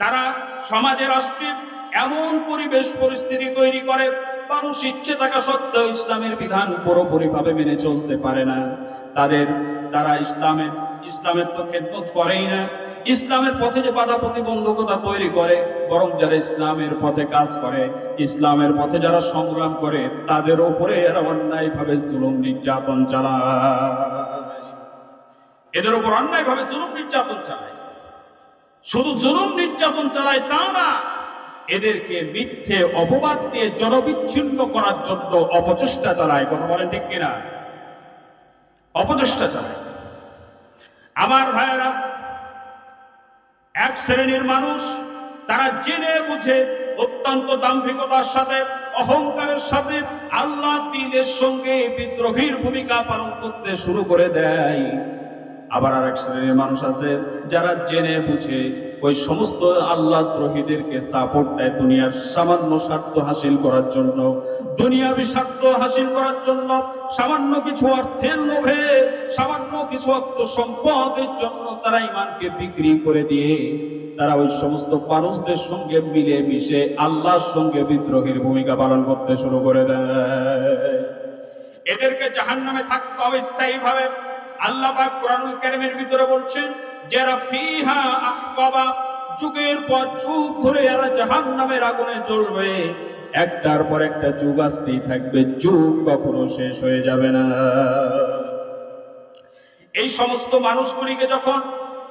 তারা সমাজে রাষ্ট্রে এমন পরিবেশ পরিস্থিতি তৈরি করে, মানুষ ইচ্ছে থাকা সত্ত্বেও ইসলামের বিধান পুরোপুরি ভাবে মেনে চলতে পারে না। তাদের, তারা ইসলামের ইসলামের তো খেদমত করেই না। ইসলামের পথে যে বাধা প্রতিবন্ধকতা তৈরি করে, বরং যারা ইসলামের পথে কাজ করে, ইসলামের পথে যারা সংগ্রাম করে, তাদের উপরে এরা অন্যায় ভাবে জুলুম নির্যাতন চালায়। এদের উপর অন্যায় ভাবে জুলুম নির্যাতন চালায়। শুধু জুলুম নির্যাতন চালায় তা না, এদেরকে মিথ্যে অপবাদ দিয়ে জনবিচ্ছিন্ন করার জন্য অপচেষ্টা চালায়। কথা বলেন ঠিক কিনা? অপচেষ্টা চালায়। আমার ভাইয়েরা, এক শ্রেণির মানুষ, তারা জেনে বুঝে অত্যন্ত দাম্ভিকতার সাথে, অহংকারের সাথে আল্লাহ দিনের সঙ্গে বিদ্রোহীর ভূমিকা পালন করতে শুরু করে দেয়। আবার আর এক শ্রেণির মানুষ আছে, যারা জেনে বুঝে ওই সমস্ত আল্লাহ দ্রোহীদেরকে সাপোর্ট দেয় দুনিয়ার সামান্য স্বার্থ হাসিল করার জন্য। দুনিয়াবি স্বার্থ হাসিল করার জন্য সামান্য কিছু অর্থের লোভে, সামান্য কিছু অর্থ সম্পদের জন্য তারা ইমানকে বিক্রি করে দিয়ে তারা ওই সমস্ত মানুষদের সঙ্গে মিলে মিশে আল্লাহর সঙ্গে বিদ্রোহীর ভূমিকা পালন করতে শুরু করে দেয়। এদেরকে জাহান্নামে থাকতে হবে স্থায়ী ভাবে আল্লাহ পাক কোরআনুল কারীমের ভিতরে বলছেন, যারা ফিহা আহকাবা যুগের পর যুগ ধরে এরা জাহান্নামের আগুনে জ্বলবে। একটার পর একটা যুগ আসতেই থাকবে, যুগ কখনো শেষ হয়ে যাবে না। এই সমস্ত মানুষগুলিকে যখন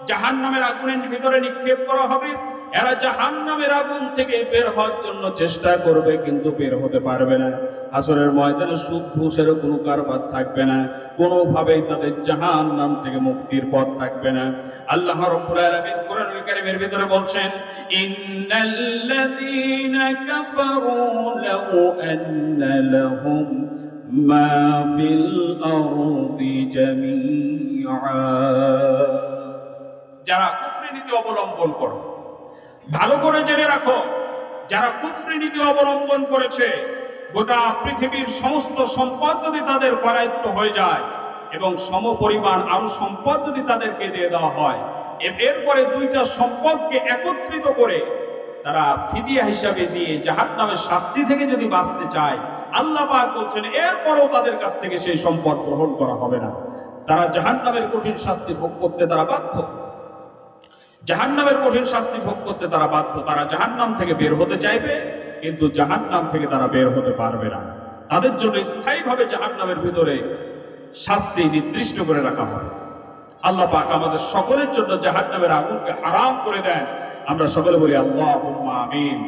জাহান্নামের আগুনের ভিতরে নিক্ষেপ করা হবে এরা জাহান্নামের আগুন থেকে বের হওয়ার জন্য চেষ্টা করবে, কিন্তু বের হতে পারবে না। আসরের ময়দানে সুখ ঘুষের কোনো কারবার থাকবে না। কোনোভাবেই তাদের জাহান্নাম থেকে মুক্তির পথ থাকবে না। আল্লাহ রাব্বুল আলামিন ভিতরে বলছেন যারা কুফরি নীতি অবলম্বন করো ভালো করে জেনে রাখো, যারা কুফরি নীতি অবলম্বন করেছে, গোটা পৃথিবীর সমস্ত সম্পদ যদি তাদের করায়ত্ত হয়ে যায় এবং সমপরিমাণ আরও সম্পদ যদি তাদেরকে দিয়ে দেওয়া হয় এরপরে দুইটা সম্পদকে একত্রিত করে তারা ফিদিয়া হিসাবে দিয়ে জাহাত নামের শাস্তি থেকে যদি বাঁচতে চায়, আল্লাহ পাক বলছেন, এরপরেও তাদের কাছ থেকে সেই সম্পদ গ্রহণ করা হবে না। তারা জাহান নামের কঠিন শাস্তি ভোগ করতে তারা বাধ্য। জাহান্নামের কঠিন শাস্তি ভোগ করতে তারা বাধ্য। তারা জাহান্নাম থেকে বের হতে চাইবে, কিন্তু জাহান্নাম থেকে তারা বের হতে পারবে না। তাদের জন্য স্থায়ীভাবে জাহান্নামের ভিতরে শাস্তি নির্দিষ্ট করে রাখা হবে। আল্লাহ পাক আমাদের সকলের জন্য জাহান্নামের আগুনকে আরাম করে দেন। আমরা সকলে বলি আল্লাহ আমিন।